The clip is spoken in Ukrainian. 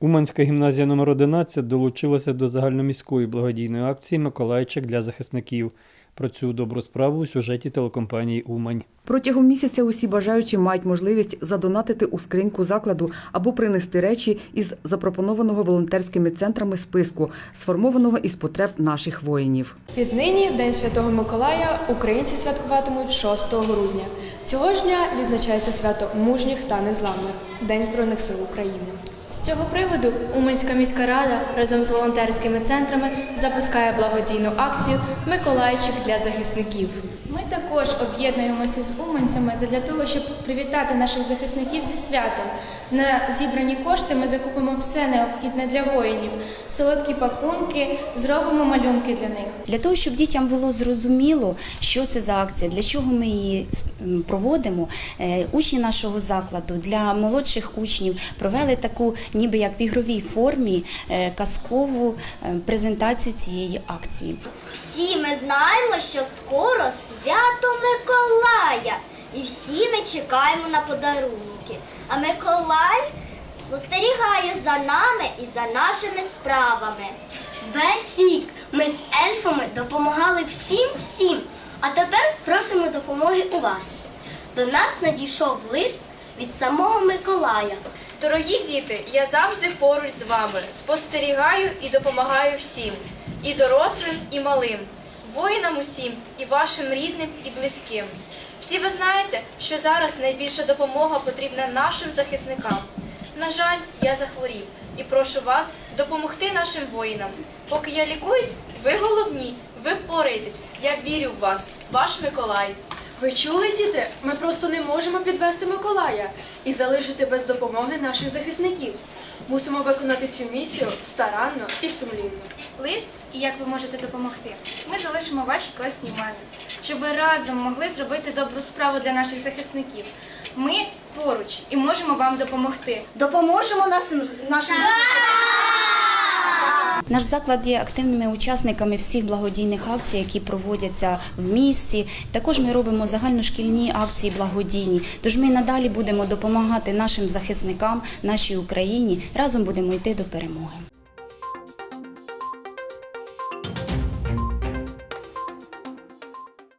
Уманська гімназія номер 11 долучилася до загальноміської благодійної акції Миколайчик для захисників. Про цю добру справу у сюжеті телекомпанії Умань. Протягом місяця усі бажаючі мають можливість задонатити у скриньку закладу або принести речі із запропонованого волонтерськими центрами списку, сформованого із потреб наших воїнів. Віднині День Святого Миколая українці святкуватимуть 6 грудня. Цього ж дня відзначається свято мужніх та незламних День Збройних сил України. З цього приводу Уманська міська рада разом з волонтерськими центрами запускає благодійну акцію Миколайчик для захисників. Ми також об'єднуємося з уманцями для того, щоб привітати наших захисників зі святом. На зібрані кошти ми закупимо все необхідне для воїнів, солодкі пакунки, зробимо малюнки для них. Для того, щоб дітям було зрозуміло, що це за акція, для чого ми її проводимо, е, учні нашого закладу для молодших учнів провели таку, ніби як в ігровій формі, е, казкову е, презентацію цієї акції. Всі ми знаємо, що скоро свято Миколая, і всі ми чекаємо на подарунки. А Миколай спостерігає за нами і за нашими справами. Весь рік ми з ельфами допомагали всім всім, а тепер просимо допомоги у вас. До нас надійшов лист від самого Миколая. Дорогі діти, я завжди поруч з вами, спостерігаю і допомагаю всім, і дорослим, і малим, воїнам усім, і вашим рідним, і близьким. Всі ви знаєте, що зараз найбільша допомога потрібна нашим захисникам. На жаль, я захворів і прошу вас допомогти нашим воїнам. Поки я лікуюсь, ви головні, ви впораєтесь. Я вірю в вас, ваш Миколай. Ви чули, діти? Ми просто не можемо підвести Миколая і залишити без допомоги наших захисників. Мусимо виконати цю місію старанно і сумлінно. Лист і як ви можете допомогти. Ми залишимо вашій класній мамі, щоб ви разом могли зробити добру справу для наших захисників. Ми поруч і можемо вам допомогти. Допоможемо нашим нашим Наш заклад є активними учасниками всіх благодійних акцій, які проводяться в місті. Також ми робимо загальношкільні акції благодійні. Тож ми надалі будемо допомагати нашим захисникам, нашій Україні. Разом будемо йти до перемоги.